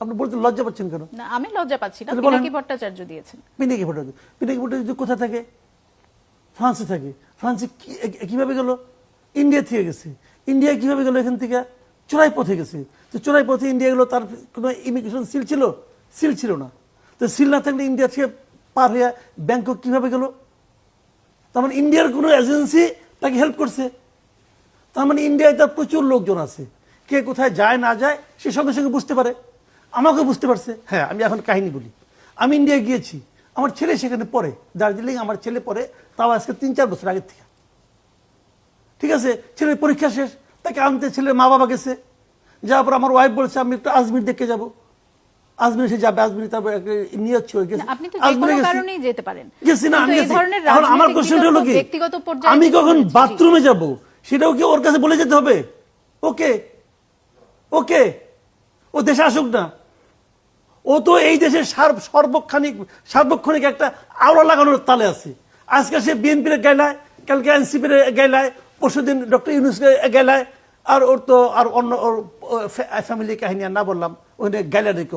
আপনি বলতে লজ্জা পাচ্ছেন কেন? না আমি লজ্জা পাচ্ছি না। পিনাকি ভট্টাচার্য দিয়েছেন। পিনাকি ভট্টাচার্য। পিনাকি ভট্টাচার্য কোথায় থাকে? ফ্রান্সে থাকে। ফ্রান্সে কীভাবে গেল? ইন্ডিয়া থেকে গেছে। ইন্ডিয়া কীভাবে গেল এখান থেকে? চোরাই পথে গেছে। তো চোরাই পথে ইন্ডিয়া গেলো তার কোনো ইমিগ্রেশন সিল ছিল? সিল ছিল না। তো সিল না থাকলে ইন্ডিয়া থেকে পার হয়ে ব্যাংকক কীভাবে গেল? তার মানে ইন্ডিয়ার কোনো এজেন্সি তাকে হেল্প করছে। তার মানে ইন্ডিয়ায় তার প্রচুর লোকজন আছে। কে কোথায় যায় না যায় সে সঙ্গে সঙ্গে বুঝতে পারে। আমাকে বুঝতে পারছে? হ্যাঁ আমি এখন কাহিনী বলি। আমি ইন্ডিয়ায় গিয়েছি। আমার ছেলে সেখানে পড়ে। দার্জিলিং আমার ছেলে পড়ে তাও আজকে তিন চার বছর আগের থেকে। ঠিক আছে? ছেলের পরীক্ষা শেষ তাকে আনতে ছেলের মা বাবা গেছে। যাওয়ার পর আমার ওয়াইফ বলছে আমি একটু আজমির দেখে যাব। আজমির সে যাবে আজমির তারপর একটা নিয়ত ছিল গেছে। না, আপনি তো যে আজমিরে কোনো গেছি। কারণেই যেতে পারেন। গেছি না আমি গেছি। এখন আমার রাজনৈতিক কোশ্চেন হলো কি? বিতর্ক ব্যক্তিগত পর্যায়ে আমি কখন বাথরুমে যাব? সেটাও কি ওর কাছে বলে যেতে হবে? ওকে? ওকে? ও দেশে আসুক না। ও তো এই দেশের সার- সর্বক্ষণিক, সার্বক্ষণিক একটা আওড়া লাগানোর তালে আছে। আজকে সে বিএনপির গেলায় কালকে এনসিপির গেলায় পরশুদিন ডক্টর ইউনুস গেলায় আর ওর তো আর অন্য ওর ফ্যামিলি কাহিনী আর না বললাম ওখানে গেলায়